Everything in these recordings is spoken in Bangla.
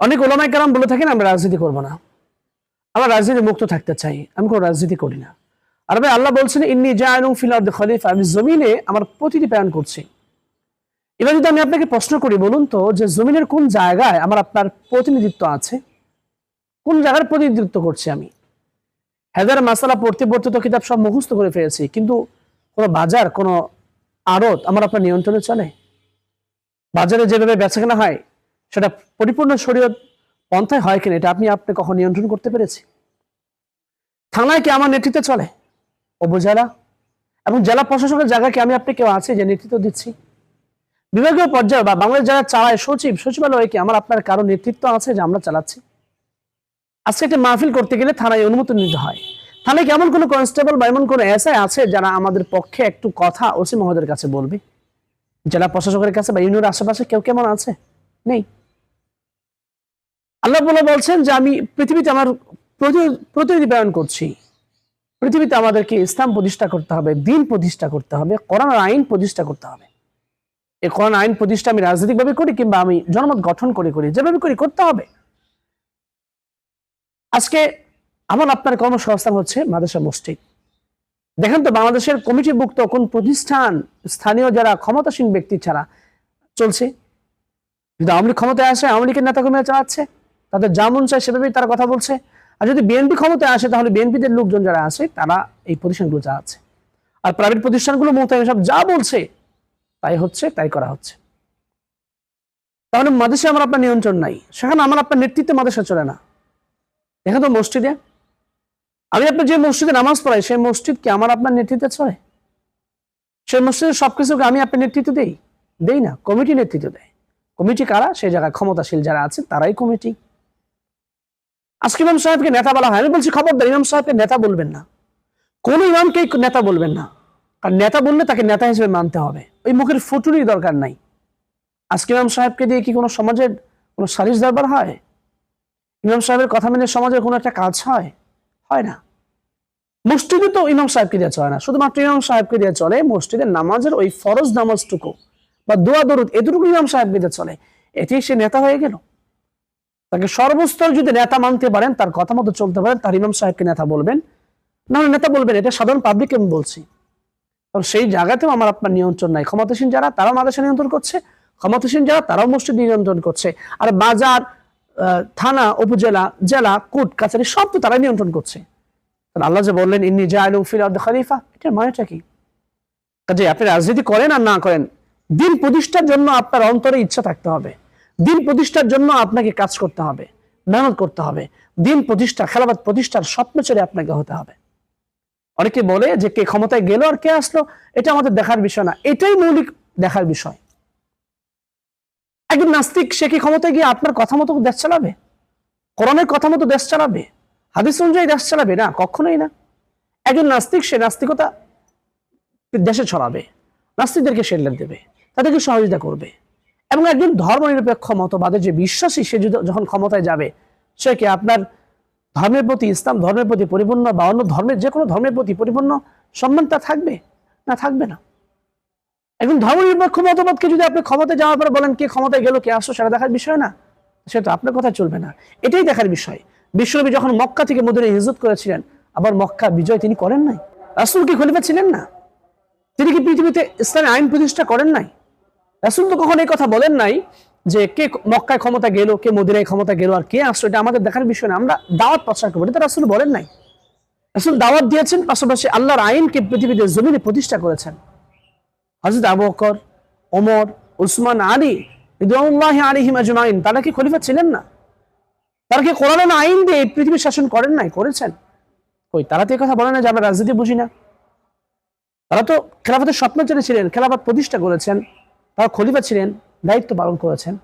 অনেক ওলামাই কারাম বলে থাকেন, আমরা রাজনীতি করব না। আমরা রাজনীতি মুক্ত থাকতে চাই। আমি কোনো রাজনীতি করি না। আর ভাই, আল্লাহ বলছেন, ইন্নি জায়নুম ফিল আরদি খলিফা, আমি জমিনে আমার প্রতিটি প্রেরণ করছি। এবার যদি আমি আপনাকে প্রশ্ন করি, বলুন তো যে জমিনের কোন জায়গায় আমার আপনার প্রতিনিধিত্ব আছে? কোন জায়গার প্রতিনিধিত্ব করছি আমি? হেদার মাসালা পড়তে পড়তে তো কিতাব সব মুখস্থ করে ফেলেছি, কিন্তু কোনো বাজার, কোনো আড়ত আমার আপনার নিয়ন্ত্রণে চলে? বাজারে যেভাবে বেচাকেনা হয় সেটা পরিপূর্ণ শরীয়ত পন্থায় হয় কিনা এটা আপনি আপনি কখন নিয়ন্ত্রণ করতে পেরেছি থানায় কি আমার নেতৃত্বে চলে? উপজেলা? এবং জেলা প্রশাসকের জায়গায় কি আমি আপনি কেউ আছে যে নেতৃত্ব দিচ্ছি? বিভাগীয় পর্যায়ে বা বাংলাদেশ যারা চালায়, সচিব, সচিবালয়ে কি আমার আপনার কারও নেতৃত্ব আছে যে আমরা চালাচ্ছি? আজকে একটা মাহফিল করতে গেলে থানায় অনুমতি নিতে হয়। থানায় কি এমন কোনো কনস্টেবল বা এমন কোনো এসআই আছে যারা আমাদের পক্ষে একটু কথা ওসি মহোদয়ের কাছে বলবে? জেলা প্রশাসকের কাছে বা ইউনিয়নের আশেপাশে কেউ কেমন আছে? নেই। আল্লাহ বলে বলছেন যে আমি পৃথিবীতে আমার প্রতি- প্রতিনিধি প্রেরণ করছি। পৃথিবীতে আমাদেরকে ইসলাম প্রতিষ্ঠা করতে হবে, দিন প্রতিষ্ঠা করতে হবে, কোরআন আইন প্রতিষ্ঠা করতে হবে। এই কোরআন আইন প্রতিষ্ঠা আমি রাজনৈতিকভাবে করি কিংবা আমি জনমত গঠন করে করি, যেভাবে করি করতে হবে। আজকে আমার আপনার কর্মসংস্থান হচ্ছে মাদ্রাসা মসজিদ। দেখেন তো, বাংলাদেশের কমিটিভুক্ত কোন প্রতিষ্ঠান স্থানীয় যারা ক্ষমতাসীন ব্যক্তি ছাড়া চলছে? যদি আওয়ামী ক্ষমতায় আসে, আওয়ামী লীগের নেতা কর্মীরা চালাচ্ছে? তাদের যা মন চায় সেভাবেই তারা কথা বলছে। আর যদি বিএনপি ক্ষমতায় আসে, তাহলে বিএনপিদের লোকজন যারা আছে, তারা এই প্রতিষ্ঠানগুলো চালাচ্ছে আর প্রাইভেট প্রতিষ্ঠানগুলো মোতায়েন সব যা বলছে, তাই হচ্ছে, তাই করা হচ্ছে। তাহলে মাদেশে আমার আপনার নিয়ন্ত্রণ নাই। সেখানে আমার আপনার নেতৃত্বে মাদেশে চলে না। দেখেন তো মসজিদে। আমি আপনার যে মসজিদে নামাজ পড়াই, সেই মসজিদ কি আমার আপনার নেতৃত্বে চলে? সেই মসজিদের সবকিছুকে আমি আপনার নেতৃত্ব দেই? দেই না, কমিটি নেতৃত্ব দেয়। কমিটি কারা? সেই জায়গায় ক্ষমতাশীল যারা আছে, তারাই কমিটি। আজকে ইমাম সাহেবকে নেতা বলা হয়। আমি বলছি, খবরদার, ইমাম সাহেবকে নেতা বলবেন না। কোন ইমামকে নেতা বলবেন না। কারণ নেতা বললে তাকে নেতা হিসেবে মানতে হবে। ওই মুখের ফুটুরির দরকার নাই। আজকে ইমাম সাহেবকে দিয়ে কি কোনো সমাজের কোনো সালিশ দরবার হয়? ইমাম সাহেবের কথা মেনে সমাজের কোনো একটা কাজ হয়? হয় না। মসজিদে তো ইমাম সাহেবকে দিয়ে চলে না। শুধুমাত্র ইমাম সাহেবকে দিয়ে চলে মসজিদের নামাজের ওই ফরজ নামাজটুকু বা দোয়া দরুদ এটুকু ইমাম সাহেবকে দিয়ে চলে। এতেই সে নেতা হয়ে গেল। তাকে সর্বস্তর যদি নেতা মানতে পারেন, তার কথা মতো চলতে পারেন, তার ইমাম সাহেবকে নেতা বলবেন। না নেতা বলবেন, এটা সাধারণ পাবলিক আমি বলছি। কারণ সেই জায়গাতেও আমার আপনার নিয়ন্ত্রণ নাই। ক্ষমতাসীন যারা, তারাও মাদ্রাসা নিয়ন্ত্রণ করছে। ক্ষমতাসীন যারা, তারাও মসজিদ নিয়ন্ত্রণ করছে। আর বাজার থানা, উপজেলা, জেলা, কোর্ট, কাছারি, সব তো তারা নিয়ন্ত্রণ করছে। আল্লাহ যে বললেন, ইন্নি জায়লু ফিল খলিফা এটার মানেটা কি? কাজে আপনি রাজনীতি করেন আর না করেন, দিন প্রতিষ্ঠার জন্য আপনার অন্তরে ইচ্ছা থাকতে হবে। দিন প্রতিষ্ঠার জন্য আপনাকে কাজ করতে হবে, মেহনত করতে হবে। দিন প্রতিষ্ঠা, খেলাবাদ প্রতিষ্ঠার স্বপ্ন ছেড়ে আপনাকে হতে হবে। অনেকে বলে যে কে ক্ষমতায় গেল আর কে আসলো, এটা আমাদের দেখার বিষয় না, এটাই মৌলিক দেখার বিষয়। একজন নাস্তিক, সে কি ক্ষমতায় গিয়ে আপনার কথা মতো দেশ চালাবে? কোরআনের কথা মতো দেশ চালাবে? হাদিস অনুযায়ী দেশ চালাবে? না, কখনোই না। একজন নাস্তিক, সে নাস্তিকতা দেশে ছড়াবে, নাস্তিকদেরকে সেল্লার দেবে, তাদেরকে সহযোগিতা করবে। এবং একজন ধর্মনিরপেক্ষ মতবাদে যে বিশ্বাসী, সে যখন ক্ষমতায় যাবে, সে কি আপনার ধর্মের প্রতি, ইসলাম ধর্মের প্রতি পরিপূর্ণ বা অন্য ধর্মের যে কোনো ধর্মের প্রতি পরিপূর্ণ সম্মান তা থাকবে না থাকবে না? একজন ধর্মনিরপেক্ষ মতবাদকে যদি আপনি ক্ষমতায় যাওয়ার পর বলেন, কে ক্ষমতায় গেল, কে আসলো, সেটা দেখার বিষয় না। সেটা আপনার কথা চলবে না। এটাই দেখার বিষয়। বিশ্বনবী যখন মক্কা থেকে মদিনায় হিজরত করেছিলেন, আবার মক্কা বিজয় তিনি করেন নাই? রাসুল কি খলিফা ছিলেন না? তিনি কি পৃথিবীতে ইসলামী আইন প্রতিষ্ঠা করেন নাই? রাসুল তো কখনো এই কথা বলেন নাই যে কে মক্কায় ক্ষমতা গেল, কে মদিনায় ক্ষমতা গেল আর কে আসলো এটা আমাদের দেখার বিষয় না, আমরা দাওয়াত প্রচার করব, এটা রাসুল বলেন নাই। রাসুল দাওয়াত দিয়েছেন, পাশাপাশি আল্লাহর আইনকে পৃথিবীতে জমিনে প্রতিষ্ঠা করেছেন। হজরত আবু ওমর, উসমান, আলী রিদওয়ানুল্লাহি আলাইহিম আজমাইন, তারা কি খলিফা ছিলেন না? তারা কি কোরআন আইন দিয়ে এই পৃথিবীর শাসন করেন নাই, করেছেন? কই, তারা তো কথা বলে না যে আমরা রাজনীতি বুঝি না। তারা তো খেলাফতের স্বপ্ন ছিলেন খেলাফত প্রতিষ্ঠা করেছেন। তারা খলিফা ছিলেন, দায়িত্ব পালন করেছেন।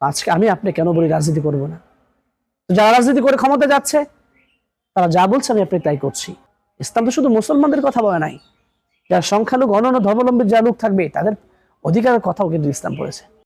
আজকে আমি আপনি কেন বলি রাজনীতি করব না? যারা রাজনীতি করে ক্ষমতা যাচ্ছে, তারা যা বলছে আমি আপনি তাই করছি। ইসলাম তো শুধু মুসলমানদের কথা বলে নাই। যারা সংখ্যালঘু অন্যান্য ধর্মাবলম্বীর যা লোক থাকবে, তাদের অধিকারের কথাও কিন্তু ইসলাম বলেছে।